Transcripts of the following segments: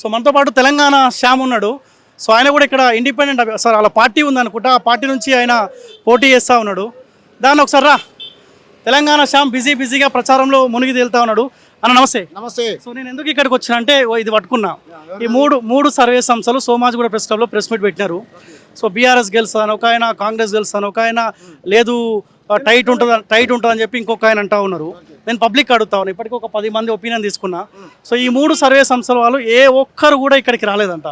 So మనతో పాటు తెలంగాణ శ్యామ్ ఉన్నాడు. సో ఆయన కూడా ఇక్కడ ఇండిపెండెంట్ సార్ వాళ్ళ పార్టీ ఉందనుకుంటా ఆ పార్టీ నుంచి ఆయన పోటీ చేస్తూ ఉన్నాడు. దాన్ని ఒకసారి రా. తెలంగాణ శ్యామ్ బిజీ బిజీగా ప్రచారంలో మునిగి తేలుతా ఉన్నాడు. అన్న నమస్తే. నమస్తే. సో నేను ఎందుకు ఇక్కడికి వచ్చిన అంటే ఓ ఇది పట్టుకున్నా. ఈ మూడు మూడు సర్వే సంస్థలు సోమాజిగూడ ప్రెస్ క్లబ్లో ప్రెస్ మీట్ పెట్టినారు. సో బీఆర్ఎస్ గెలుస్తాను ఒక ఆయన కాంగ్రెస్ గెలుస్తాను ఒక ఆయన లేదు టైట్ ఉంటుంది టైట్ ఉంటుందని చెప్పి ఇంకొక ఆయన అంటా ఉన్నారు. నేను పబ్లిక్ అడుగుతా ఇప్పటికీ ఒక పది మంది ఒపీనియన్ తీసుకున్నా. సో ఈ మూడు సర్వే సంస్థల వాళ్ళు ఏ ఒక్కరు కూడా ఇక్కడికి రాలేదంట.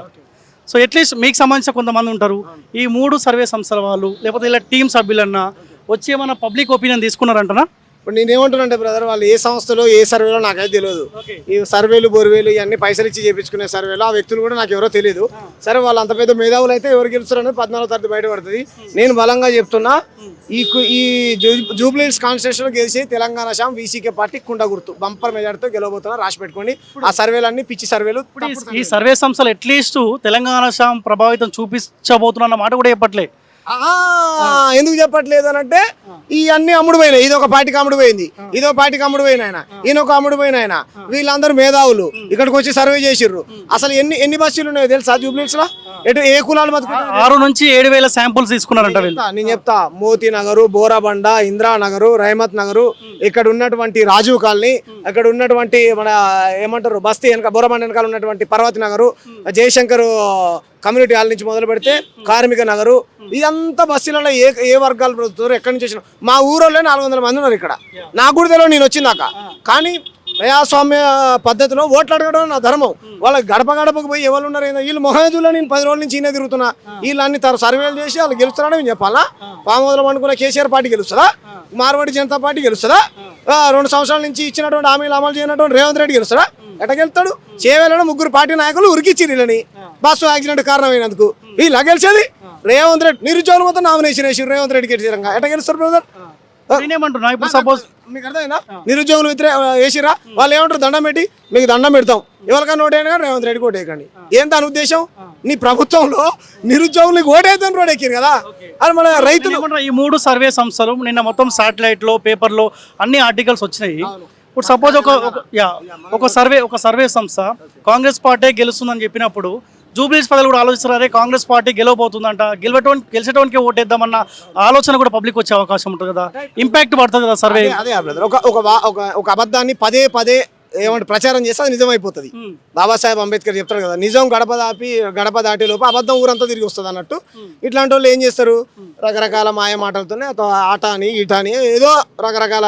సో అట్లీస్ట్ మీకు సంబంధించిన కొంతమంది ఉంటారు. ఈ మూడు సర్వే సంస్థల వాళ్ళు లేకపోతే ఇలా టీం సభ్యులన్నా వచ్చి ఏమైనా పబ్లిక్ ఒపీనియన్ తీసుకున్నారంటనా? ఇప్పుడు నేను ఏమంటున్నానంటే బ్రదర్ వాళ్ళు ఏ సంస్థలో ఏ సర్వేలో నాకైతే తెలియదు ఈ సర్వేలు బొరివేలు ఇవన్నీ పైసలు ఇచ్చి చేపించుకునే సర్వేలు ఆ వ్యక్తులు కూడా నాకు ఎవరో తెలియదు సరే వాళ్ళు అంత పెద్ద మేధావులు అయితే ఎవరు గెలుస్తారని పద్నాలుగు తరగతి బయటపడుతుంది. నేను బలంగా చెప్తున్నా ఈ ఈ జూబ్లీస్ కాన్స్టిట్యూషన్ గెలిచి తెలంగాణ శాం వీసీకే పార్టీ కుండ గుర్తు. బంపర్ మెజార్టీతో గెలవబోతున్నా రాసి పెట్టుకోండి. ఆ సర్వేలన్నీ పిచ్చి సర్వేలు ఈ- సర్వే సంస్థలు అట్లీస్ట్ తెలంగాణ శాం ప్రభావితం చూపించబోతున్న మాట కూడా చెప్పట్లే. ఆ, ఎందుకు చెప్పట్లేదు అని అంటే ఈ అన్ని అమ్ముడు పోయినాయి. ఇది ఒక పార్టీకి అమ్ముడు పోయింది. ఇది ఒక పార్టీకి అమ్ముడు పోయిన ఆయన. ఈయన ఒక అమ్ముడు పోయిన ఆయన. వీళ్ళందరూ మేధావులు. ఇక్కడికి వచ్చి సర్వే చేసిర్రు. అసలు ఎన్ని ఎన్ని బస్సులు ఉన్నాయో తెలుసా జూబ్లీస్లో ఎటు ఏ కులాలు బతుకుంటారు ఆరు నుంచి ఏడు వేల శాంపుల్స్ తీసుకున్నారంట నేను చెప్తా మోతీ నగరు బోరాబండ ఇందిరా నగరు రహమత్ నగరు ఇక్కడ ఉన్నటువంటి రాజీవ్ కాలనీ అక్కడ ఉన్నటువంటి మన ఏమంటారు బస్తీ వెనక బోరాబండ వెనకాల ఉన్నటువంటి పర్వతి నగరు జయశంకర్ కమ్యూనిటీ హాల్ నుంచి మొదలు పెడితే కార్మిక నగరు ఇదంతా బస్సులలో ఏ ఏ వర్గాలు బ్రతుకుతారు ఎక్కడి నుంచి వచ్చిన మా ఊరోళ్ళే నాలుగు వందల మంది ఉన్నారు ఇక్కడ. నాకు కూడా తెలియదు నేను వచ్చిందాక. కానీ ప్రజాస్వామ్య పద్ధతిలో ఓట్లు అడగడం నా ధర్మం. వాళ్ళ గడప గడపకు పోయి ఎవరు ఉన్నారు ఏందో వీళ్ళు మొహజులో నేను పది రోజుల నుంచి ఈయన తిరుగుతున్నా. వీళ్ళు అన్ని తర సర్వేలు చేసి వాళ్ళు గెలుస్తున్నారని నేను చెప్పాలా? పామోదలం అనుకున్న కేసీఆర్ పార్టీ గెలుస్తుందా? మార్వాడి జనతా పార్టీ గెలుస్తుందా? రెండు సంవత్సరాల నుంచి ఇచ్చినటువంటి హామీలు అమలు చేయనటువంటి రేవంత్ రెడ్డి గెలుస్తాడా ఎట్ట గెలుస్తాడు ముగ్గురు పార్టీ నాయకులు ఉరికిచ్చి వీళ్ళని. బస్సు యాక్సిడెంట్ కారణమైనందుకు. వీళ్ళ గెలిచేది రేవంత్ రెడ్డి నిరుద్యోగులు మొత్తం నామినేషన్ వేసి రేవంత్ రెడ్డి గెలిచారంగా ఎట్ట గెలుస్తారు బ్రదర్ నేనేమంటున్నా? ఇప్పుడు సపోజ్ మీకు అర్థమైందా? నిరుద్యోగులు వ్యతిరే వేసిరా వాళ్ళు ఏమంటారు? దండం పెట్టి మీకు దండం పెడతాం. ఎవరికైనా కానీ రేవంత్ రెడ్డికి ఓటేయకండి ఏం దాని ఉద్దేశం? నీ ప్రభుత్వంలో నిరుద్యోగులకు ఓటేద్దని రోడ్ ఎక్కిరు కదా. అది మన రైతులు ఈ మూడు సర్వే సంస్థలు నిన్న మొత్తం సాటిలైట్లో పేపర్లో అన్ని ఆర్టికల్స్ వచ్చినాయి. ఇప్పుడు సపోజ్ ఒక ఒక- యా ఒక సర్వే ఒక సర్వే సంస్థ కాంగ్రెస్ పార్టీ గెలుస్తుందని చెప్పినప్పుడు జూబ్లీస్ ప్రజలు కూడా ఆలోచిస్తారు అరే కాంగ్రెస్ పార్టీ గెలవబోతుందంట. గెలవటం గెలిచేటోనికి ఓటేద్దామన్న ఆలోచన కూడా పబ్లిక్ వచ్చే అవకాశం ఉంటుంది కదా. ఇంపాక్ట్ పడుతుంది కదా సర్వే అదే- ఒక ఒక అబద్ధాన్ని పదే పదే ఏమంటే ప్రచారం చేస్తే అది నిజమైపోతుంది. బాబాసాహెబ్ అంబేద్కర్ చెప్తారు కదా నిజం గడప దాపి గడప దాటే లోపు అబద్ధం ఊరంతా తిరిగి వస్తుంది అన్నట్టు. ఇట్లాంటి వాళ్ళు ఏం చేస్తారు? రకరకాల మాయ మాటలతోనే ఆట అని ఇట అని ఏదో రకరకాల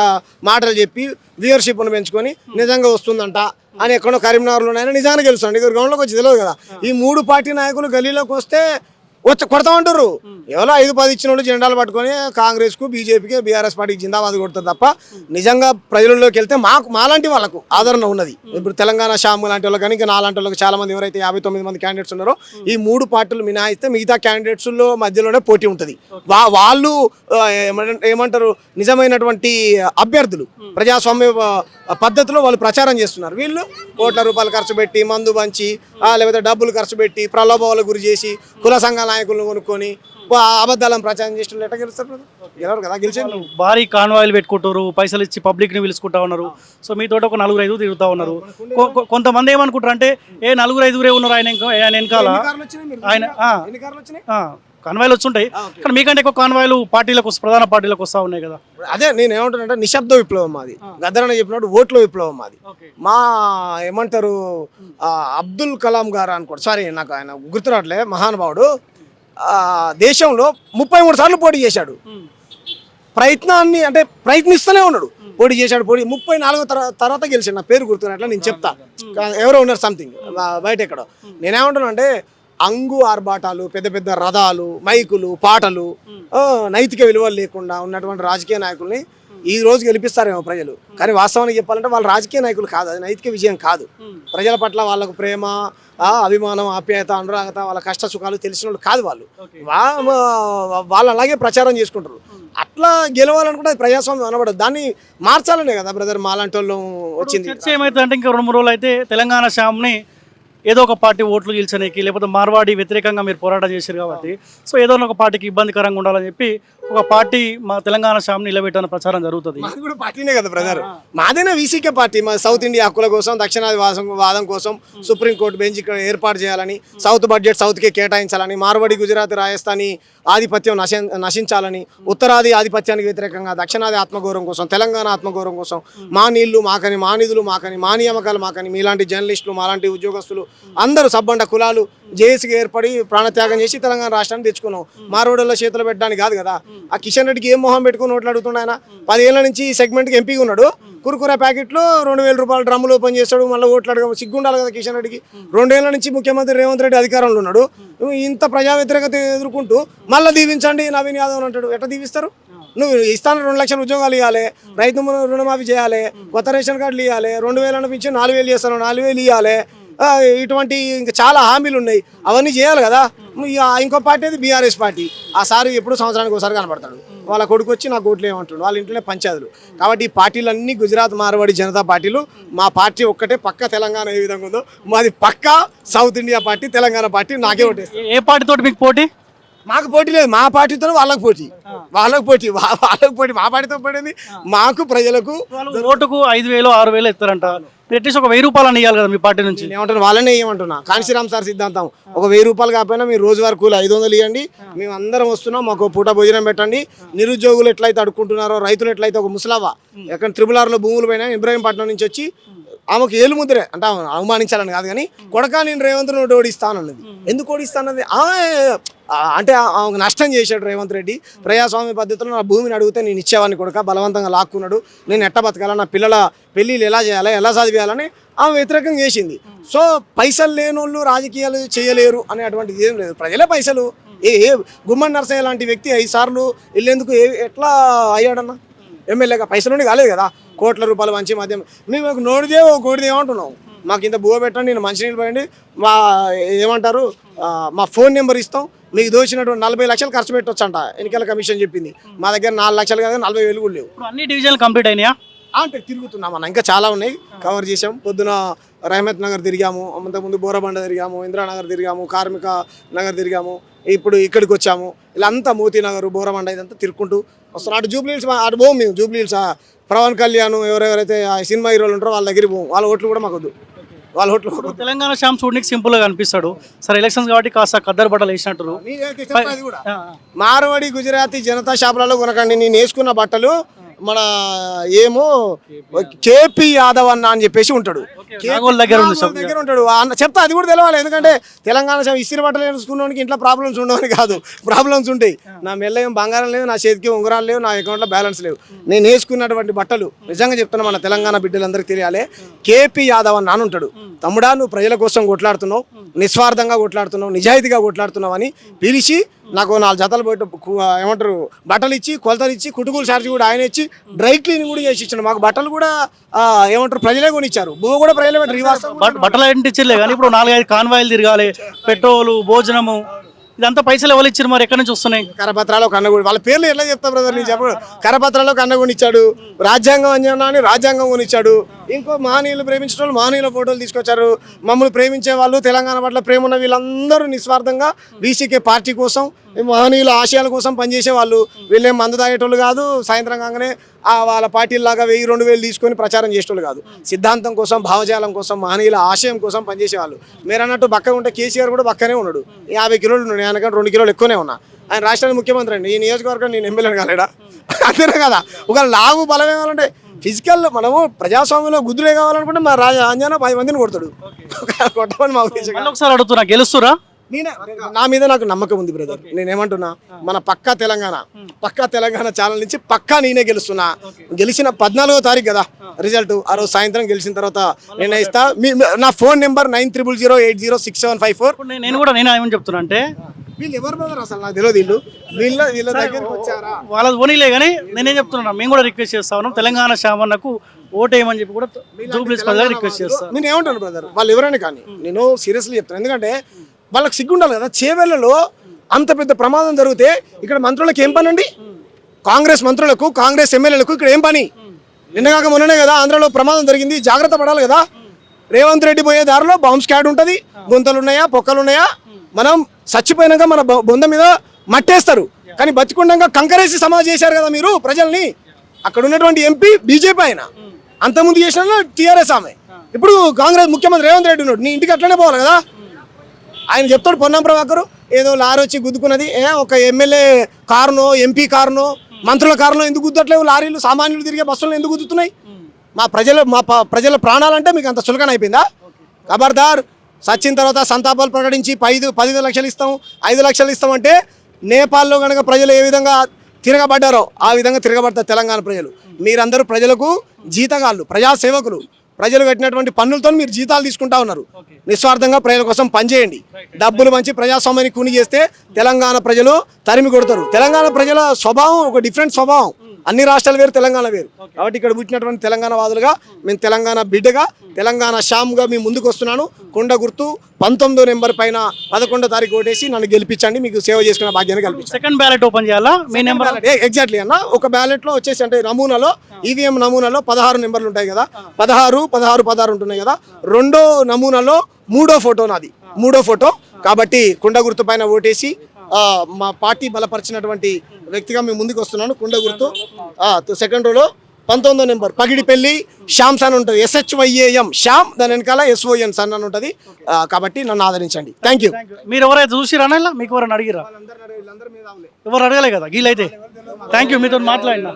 మాటలు చెప్పి వ్యూవర్షిప్ను పెంచుకొని నిజంగా వస్తుందంట అని ఎక్కడో కరీంనగర్లో నిజంగా గెలుస్తుంది ఇక్కడ గ్రౌండ్లోకి వచ్చి తెలియదు కదా. ఈ మూడు పార్టీ నాయకులు గలీలోకి వస్తే వచ్చి కొడతామంటారు ఎవరో ఐదు పది ఇచ్చిన వాళ్ళు జెండాలు పట్టుకొని కాంగ్రెస్కు బీజేపీకి బీఆర్ఎస్ పార్టీకి జిందాబాద్ కొడతారు తప్ప నిజంగా ప్రజలలోకి వెళ్తే మాకు మాలాంటి వాళ్ళకు ఆదరణ ఉన్నది. ఇప్పుడు తెలంగాణ షాము లాంటి వాళ్ళకి కానీ ఇంకా నాలాంటి వాళ్ళకి చాలా మంది ఎవరైతే యాభై తొమ్మిది మంది క్యాండిడేట్స్ ఉన్నారో ఈ మూడు పార్టీలు మినహాయిస్తే మిగతా candidates లో మధ్యలోనే పోటీ ఉంటుంది. వా వాళ్ళు ఏమంటారు నిజమైనటువంటి అభ్యర్థులు ప్రజాస్వామ్య పద్ధతిలో వాళ్ళు ప్రచారం చేస్తున్నారు. వీళ్ళు కోట్ల రూపాయలు ఖర్చు పెట్టి మందు పంచి లేకపోతే డబ్బులు ఖర్చు పెట్టి ప్రలోభాలకు గురి చేసి కుల సంఘ నాయకులను కొనుక్కొని అబద్ధాలను ప్రచారం చేసిన ఎట్లా గెలుస్తారు? గెలవరు కదా గెలిచేది భారీ కాన్వాయిలు పెట్టుకుంటారు పైసలు ఇచ్చి పబ్లిక్ని పిలుచుకుంటా ఉన్నారు. సో మీతో ఒక నలుగురు ఐదుగురు తిరుగుతా ఉన్నారు. కొంతమంది ఏమనుకుంటారు అంటే ఏ నలుగురు ఐదుగురే ఉన్నారు ఆయన ఆయన వెనకాల. ఆయన కాన్వాయిలు వచ్చుంటాయి. కానీ మీకంటే ఎక్కువ కాన్వాయిలు పార్టీలకు ప్రధాన పార్టీలకు వస్తూ ఉన్నాయి కదా. అదే నేను ఏమంటానంటే నిశ్శబ్ద విప్లవం మాది. గద్దరన్న చెప్పినట్టు ఓట్ల విప్లవం మాది. మా ఏమంటారు అబ్దుల్ కలాం గారు అనుకోండి సారీ నాకు ఆయన గుర్తురావట్లే మహానుభావుడు. దేశంలో ముప్పై మూడు సార్లు పోటీ చేశాడు. ప్రయత్నాన్ని అంటే ప్రయత్నిస్తూనే ఉన్నాడు. పోటీ చేశాడు పోటీ ముప్పై నాలుగో తర తర్వాత గెలిచాడు. నా పేరు గుర్తున్నట్లు నేను చెప్తా. ఎవరో ఉన్నారు సంథింగ్ బయట ఎక్కడ. నేనేమంటున్నా అంటే అంగు ఆర్భాటాలు పెద్ద పెద్ద రథాలు మైకులు పాటలు నైతిక విలువలు లేకుండా ఉన్నటువంటి రాజకీయ నాయకుల్ని ఈ రోజు గెలిపిస్తారేమో ప్రజలు. కానీ వాస్తవానికి చెప్పాలంటే వాళ్ళు రాజకీయ నాయకులు కాదు. అది నైతిక విజయం కాదు. ప్రజల పట్ల వాళ్ళకు ప్రేమ అభిమానం ఆప్యాయత అనురాగత వాళ్ళ కష్ట సుఖాలు తెలిసిన వాళ్ళు. కాదు వాళ్ళు వాళ్ళు అలాగే ప్రచారం చేసుకుంటారు. అట్లా గెలవాలనుకుంటే ప్రజాస్వామ్యం అనబడదు. దాన్ని మార్చాలనే కదా బ్రదర్ మాలాంటి వాళ్ళు వచ్చింది. ఏమైతే అంటే ఇంకా రెండు మూడు రోజులు అయితే తెలంగాణ శ్యామ్ని ఏదో ఒక పార్టీ ఓట్లు గెలిచడానికి లేకపోతే మార్వాడి వ్యతిరేకంగా మీరు పోరాటం చేశారు కాబట్టి. సో ఏదో ఒక పార్టీకి ఇబ్బందికరంగా ఉండాలని చెప్పి ఒక పార్టీ మా తెలంగాణ శామ్ నిలబెట్టాలని ప్రచారం జరుగుతుంది. మాది కూడా పార్టీనే కదా బ్రదర్. మాదేనా వీసీకే పార్టీ? మా సౌత్ ఇండియా హక్కుల కోసం దక్షిణాది వాసం వాదం కోసం సుప్రీంకోర్టు బెంచ్ ఇక్కడ ఏర్పాటు చేయాలని సౌత్ బడ్జెట్ సౌత్కే కేటాయించాలని మార్వాడి గుజరాత్ రాజస్థానీ ఆధిపత్యం నశ నశించాలని ఉత్తరాది ఆధిపత్యానికి వ్యతిరేకంగా దక్షిణాది ఆత్మగౌరవం కోసం తెలంగాణ ఆత్మగౌరవం కోసం మా నీళ్ళు మాకని మా నిధులు మాకని మా నియామకాలు మాకని మీలాంటి జర్నలిస్టులు మాలాంటి ఉద్యోగస్తులు అందరూ సబ్బండ కులాలు జేఏసీగా ఏర్పడి ప్రాణత్యాగం చేసి తెలంగాణ రాష్ట్రాన్ని తెచ్చుకున్నాం. మారోడల్లో చేతులు పెట్టడానికి కాదు కదా. ఆ కిషన్ రెడ్డికి ఏం మొహం పెట్టుకుని ఓట్లు అడుగుతుండ ఆయన? నుంచి ఈ సెగ్మెంట్కి ఎంపీగా ఉన్నాడు. కురుకురే ప్యాకెట్లో రెండు వేల రూపాయలు డ్రమ్ములు ఓపెన్ చేస్తాడు మళ్ళీ ఓట్లు అడగ సిగ్గుండాలి కదా కిషన్ రెడ్డికి. రెండేళ్ళ నుంచి ముఖ్యమంత్రి రేవంత్ రెడ్డి అధికారంలో ఉన్నాడు. ఇంత ప్రజా వ్యతిరేకత ఎదుర్కొంటూ మళ్ళీ దీవించండి నవీన్ యాదవ్ అంటాడు. ఎట్లా దీవిస్తారు? నువ్వు ఇస్తాను రెండు లక్షల ఉద్యోగాలు ఇవ్వాలి రైతు రుణమాఫీ చేయాలి కొత్త రేషన్ కార్డులు ఇవ్వాలి రెండు వేలు అనిపించి నాలుగు వేలు చేస్తాను నాలుగు వేలు ఇవ్వాలి ఇటువంటి ఇంకా చాలా హామీలు ఉన్నాయి. అవన్నీ చేయాలి కదా. ఇక ఇంకో పార్టీ అది బీఆర్ఎస్ పార్టీ. ఆ సార్ ఎప్పుడు సంవత్సరానికి ఒకసారి కనపడతాడు వాళ్ళ కొడుకు వచ్చి నా ఓట్లు ఏమంటాడు. వాళ్ళ ఇంట్లోనే పంచాయతీలు. కాబట్టి ఈ పార్టీలన్నీ గుజరాత్ మార్వాడి జనతా పార్టీలు. మా పార్టీ ఒక్కటే పక్క తెలంగాణ ఏ విధంగా ఉందో మాది పక్క south India party Telangana party నాకే ఓటేస్తారు. ఏ- ఏ పార్టీ తోటి మీకు పోటీ? మాకు పోటీ లేదు. మా పార్టీతో వాళ్ళకి పోటీ. వాళ్ళకి పోటీ. వాళ్ళకి పోటీ. మా పార్టీతో పోటీ మాకు ప్రజలకు ఓటుకు ఐదు వేలు ఆరు వేలు ఇస్తారంట. మీరు అట్లీస్ట్ ఒక వెయ్యి రూపాయలు ఇవ్వాలి కదా మీ పార్టీ నుంచి. నేను ఏమంటున్నా వాళ్ళనే ఏమంటున్నా కాంశీరామ్ సార్ సిద్ధాంతం ఒక వెయ్యి రూపాయలు కాకపోయినా మీరు రోజువారీ కూలి ఐదు వందలు ఇవ్వండి మేము అందరం వస్తున్నాం మాకు పూట భోజనం పెట్టండి. నిరుద్యోగులు ఎట్లయితే అడుక్కుంటున్నారో రైతులు ఎట్లయితే ఒక ముసలావా ఎక్కడ త్రిబులార్లో భూములు పైన ఇబ్రాహీంపట్నం నుంచి వచ్చి ఆమెకు ఏలు ముద్రే అంటే ఆమె అవమానించాలని కాదు కానీ కొడక నేను రేవంత్ రెడ్డి ఓడిస్తానన్నది. ఎందుకు ఓడిస్తానన్నది? ఆమె ఆ, అంటే ఆమెకు నష్టం చేశాడు రేవంత్ రెడ్డి. ప్రజాస్వామ్య పద్ధతిలో నా భూమిని అడిగితే నేను ఇచ్చేవాడిని కొడుక బలవంతంగా లాక్కున్నాడు. నేను ఎట్ట బతకాలా? నా పిల్లల పెళ్ళిళ్ళు ఎలా చేయాలి? ఎలా చదివేయాలని ఆమె వ్యతిరేకం చేసింది. సో పైసలు లేని వాళ్ళు రాజకీయాలు చేయలేరు అనేటువంటిది ఏం లేదు. ప్రజలే పైసలు. ఏ ఏ గుమ్మడి నరసయ్య లాంటి వ్యక్తి ఐదు సార్లు వెళ్ళేందుకు ఏ ఎట్లా అయ్యాడన్నా? ఎమ్మెల్యేగా పైసలు కాలేదు కదా. కోట్ల రూపాయలు మంచి మద్యం. మేము ఒక నోడిదే ఓ కోడిదే ఏమంటున్నాం మాకు ఇంత బువ్వ పెట్టండి నేను మంచినీళ్ళు పోయండి. మా ఏమంటారు మా ఫోన్ నెంబర్ ఇస్తాం. మీకు దోచినటువంటి నలభై లక్షలు ఖర్చు పెట్టొచ్చు అంట ఎన్నికల కమిషన్ చెప్పింది. మా దగ్గర నాలుగు లక్షలు కాదు నలభై వేలు కూడా లేవు. అన్ని డివిజన్లు కంప్లీట్ అయినాయా? అంటే తిరుగుతున్నాం అన్న. ఇంకా చాలా ఉన్నాయి. కవర్ చేసాం పొద్దున రహమత్ నగర్ తిరిగాము. అంతకుముందు బోరబండ తిరిగాము ఇందిరానగర్ తిరిగాము కార్మిక నగర్ తిరిగాము. ఇప్పుడు ఇక్కడికి వచ్చాము. ఇలా అంతా మోతీ నగర్ బోరబండ ఇదంతా తిరుక్కుంటూ వస్తున్నాం అటు జూబ్లీహిల్స్ మా- అటు పోము మేము జూబ్లీహిల్స్ ఆ పవన్ కళ్యాణ్ ఎవరెవరైతే ఆ సినిమా హీరోలు ఉంటారో వాళ్ళ దగ్గర పోము. వాళ్ళ ఓట్లు కూడా మాకు వద్దు వాళ్ళ ఓట్లు. తెలంగాణ శ్యామ్ చూడడానికి సింపుల్గా కనిపిస్తాడు. సరే ఎలక్షన్స్ కాబట్టి కాస్త కద్దరు బట్టలు వేసినట్టు మార్వాడి గుజరాతీ జనతా షాపులలో కొనకండి. నేను వేసుకున్న బట్టలు మన ఏమో కేపీ యాదవ్ అన్న అని చెప్పేసి ఉంటాడు. దగ్గర దగ్గర ఉంటాడు. అన్న చెప్తా అది కూడా తెలవాలి. ఎందుకంటే తెలంగాణ ఇస్త్రీ బట్టలు వేసుకున్నవానికి ఇంట్లో ప్రాబ్లమ్స్ ఉండవని కాదు. ప్రాబ్లమ్స్ ఉంటాయి. నా మెల్ల ఏం బంగారం లేవు నా చేతికి ఉంగరాలు లేవు నా అకౌంట్లో బ్యాలెన్స్ లేవు. నేను వేసుకున్నటువంటి బట్టలు నిజంగా చెప్తున్నా మన తెలంగాణ బిడ్డలందరికీ తెలియాలి. కేపీ యాదవ్ అన్న అని ఉంటాడు. తమ్ముడా నువ్వు ప్రజల కోసం కొట్లాడుతున్నావు నిస్వార్థంగా కొట్లాడుతున్నావు నిజాయితీగా కొట్లాడుతున్నావు అని పిలిచి నాకు నాలుగు జతలు కు- ఏమంటారు బట్టలు ఇచ్చి కొలతలు ఇచ్చి కుటుకులు ఛార్జ్ కూడా ఆయన ఇచ్చి డ్రై క్లీనింగ్ కూడా చేసి ఇచ్చాడు. మాకు బట్టలు కూడా ఏమంటారు ప్రజలే కొనిచ్చారు. భూమి కూడా ప్రజలే పెట్టారు. బట్టలు అంటించలే కానీ ఇప్పుడు నాలుగైదు కాన్వాయిలు తిరగాలి పెట్రోలు భోజనము ఇదంతా పైసలు ఎవరు ఇచ్చారు మరి? ఎక్కడి నుంచి వస్తున్నాయి? కరపత్రాలు ఒక అన్నగుడి వాళ్ళ పేర్లు ఎట్లా చెప్తా బ్రదర్ నేను చెప్పడు కరపత్రాలు ఒక అన్నగుడి ఇచ్చాడు రాజ్యాంగం అని రాజ్యాంగం కొనిచ్చాడు. ఇంకో మానీయులు ప్రేమించిన వాళ్ళు మహనీయుల ఫోటోలు తీసుకొచ్చారు. మమ్మల్ని ప్రేమించే వాళ్ళు తెలంగాణ పట్ల ప్రేమ ఉన్న వీళ్ళందరూ నిస్వార్థంగా బీసీకే పార్టీ కోసం మానవుల ఆశయాల కోసం పనిచేసే వాళ్ళు. వీళ్ళేం మందు తాగేటోళ్ళు కాదు సాయంత్రం కాగానే వాళ్ళ పార్టీలాగా వెయ్యి రెండు వేలు తీసుకొని ప్రచారం చేసేటోళ్ళు కాదు. సిద్ధాంతం కోసం భావజాలం కోసం మహనీయుల ఆశయం కోసం పనిచేసేవాళ్ళు మీరు అన్నట్టు బక్కగా ఉంటే కేసీఆర్ కూడా బక్కనే ఉన్నాడు. యాభై కిలోలు ఉన్నాడు నేను రెండు కిలోలు ఎక్కువనే ఉన్నా. ఆయన రాష్ట్రానికి ముఖ్యమంత్రి అండి. ఈ నియోజకవర్గం నేను ఎమ్మెల్యేని కాలేడా? అంతేనా కదా? ఒక లాగు బలం కావాలంటే ఫిజికల్ మనము ప్రజాస్వామ్యంలో గుద్దులే కావాలనుకుంటే మా రాజా అంజనా పది మందిని కొడతాడు. కొట్టమని మా ఉద్దేశం ఒకసారి అడుగుతున్నా గెలుస్తురా? నేనే నా మీద నాకు నమ్మకం ఉంది బ్రదర్ నేను ఏమంటున్నా మన పక్కా తెలంగాణ పక్కా తెలంగాణ ఛానల్ నుంచి పక్కా నేనే గెలుస్తున్నా. గెలిచిన పద్నాలుగో తారీఖు కదా రిజల్ట్ ఆ రోజు సాయంత్రం గెలిచిన తర్వాత నిర్ణయిస్తా మీ నా phone number nine triple zero eight zero six seven five four నేను- నేను కూడా నేను ఏమని చెప్తున్నా అంటే వీళ్ళు ఎవరు బ్రదర్ అసలు నాకు తెలియదు వీళ్ళు. వీళ్ళ వీళ్ళ దగ్గరికి వచ్చారా? వాళ్ళది పోనీలే కానీ నేనేం చెప్తున్నా మేము కూడా రిక్వెస్ట్ చేస్తా ఉన్నాం. తెలంగాణ శ్యామన్నకు ఓటేయమని చెప్పి కూడా జూబ్లీస్ రిక్వెస్ట్ చేస్తా నేను ఏమంటాను బ్రదర్ వాళ్ళు. ఎవరైనా కానీ నేను సీరియస్లీ చెప్తాను ఎందుకంటే వాళ్ళకి సిగ్గుండాలి కదా. చేవెళ్ళలో అంత పెద్ద ప్రమాదం జరిగితే ఇక్కడ మంత్రులకు ఏం పని అండి? కాంగ్రెస్ మంత్రులకు కాంగ్రెస్ ఎమ్మెల్యేలకు ఇక్కడ ఏం పని? నిన్నగాక మొన్ననే కదా ఆంధ్రలో ప్రమాదం జరిగింది. జాగ్రత్త పడాలి కదా. రేవంత్ రెడ్డి పోయే దారిలో బాంబ్ స్క్వాడ్ ఉంటుంది. గుంతలు ఉన్నాయా పొక్కలు ఉన్నాయా మనం చచ్చిపోయినాక మన బొ- బొంద మీద మట్టేస్తారు. కానీ బతికుండగా కంకరేసి సమాజ్ చేశారు కదా మీరు ప్రజల్ని. అక్కడ ఉన్నటువంటి ఎంపీ బీజేపీ ఆయన. అంతకుముందు చేసిన టీఆర్ఎస్ ఆమె. ఇప్పుడు కాంగ్రెస్ ముఖ్యమంత్రి రేవంత్ రెడ్డి ఉన్నాడు. నీ ఇంటికి అట్లనే పోవాలి కదా. ఆయన చెప్తాడు పొన్నం ప్రభాకర్. ఏదో లారీ వచ్చి గుద్దుకున్నది. ఏ ఒక ఎమ్మెల్యే కారునో ఎంపీ కారునో మంత్రుల కారునో ఎందుకు గుద్దట్లేవు? లారీలు సామాన్యులు తిరిగే బస్సులను ఎందుకు గుద్దుతున్నాయి? మా ప్రజల మా ప్రజల ప్రాణాలంటే మీకు అంత చులకన అయిపోయిందా? ఖబర్దార్ సచిన తర్వాత సంతాపాలు ప్రకటించి ఐదు పదిహేను లక్షలు ఇస్తాం ఐదు లక్షలు ఇస్తామంటే నేపాల్లో కనుక ప్రజలు ఏ విధంగా తిరగబడ్డారో ఆ విధంగా తిరగబడతారు తెలంగాణ ప్రజలు. మీరందరూ ప్రజలకు జీతగాళ్ళు ప్రజాసేవకులు ప్రజలు కట్టినటువంటి పన్నులతో మీరు జీతాలు తీసుకుంటా ఉన్నారు. నిస్వార్థంగా ప్రజల కోసం పనిచేయండి డబ్బులు మంచి ప్రజాస్వామ్యాన్ని కూని చేస్తే తెలంగాణ ప్రజలు తరిమి కొడతారు. తెలంగాణ ప్రజల స్వభావం ఒక డిఫరెంట్ స్వభావం. అన్ని రాష్ట్రాలు వేరు తెలంగాణ వేరు. కాబట్టి ఇక్కడ పుట్టినటువంటి తెలంగాణ వాదులుగా మేము తెలంగాణ బిడ్డగా తెలంగాణ శ్యామ్గా మీ ముందుకు వస్తున్నాను కొండ గుర్తు పంతొమ్మిదో నెంబర్ పైన పదకొండో తారీఖు ఓటేసి నన్ను గెలిపించండి మీకు సేవ చేసుకునే భాగ్యాన్ని కల్పించండి. సెకండ్ బ్యాలెట్ ఓపెన్ చేయాలా? మీ నెంబర్? ఎగ్జాక్ట్లీ అన్న. ఒక బ్యాలెట్లో వచ్చేసి అంటే నమూనాలో ఈవీఎం నమూనాలో పదహారు నెంబర్లు ఉంటాయి కదా. పదహారు పదహారు పదహారు ఉంటున్నాయి కదా. రెండో నమూనాలో మూడో ఫోటో నాది. మూడో ఫోటో. కాబట్టి కుండ గుర్తు పైన ఓటేసి మా పార్టీ బలపరిచినటువంటి వ్యక్తిగా మేము ముందుకు వస్తున్నాను కుండ గుర్తు. సెకండ్ రోలో పంతొమ్మిదో నెంబర్ పగిడిపల్లి శ్యామ్ సన్ ఉంటుంది. ఎస్హెచ్వైఏఎం శ్యామ్ దాని వెనకాల ఎస్ఓఎన్ సన్ అని ఉంటుంది. కాబట్టి నన్ను ఆదరించండి. థ్యాంక్ యూ మీరు ఎవరైతే చూసిరా ఇలా? మీకు ఎవరైనా అడిగిరా? ఎవరు అడగలే కదా? గీలైతే. థ్యాంక్ యూ మీతో మాట్లాడినా.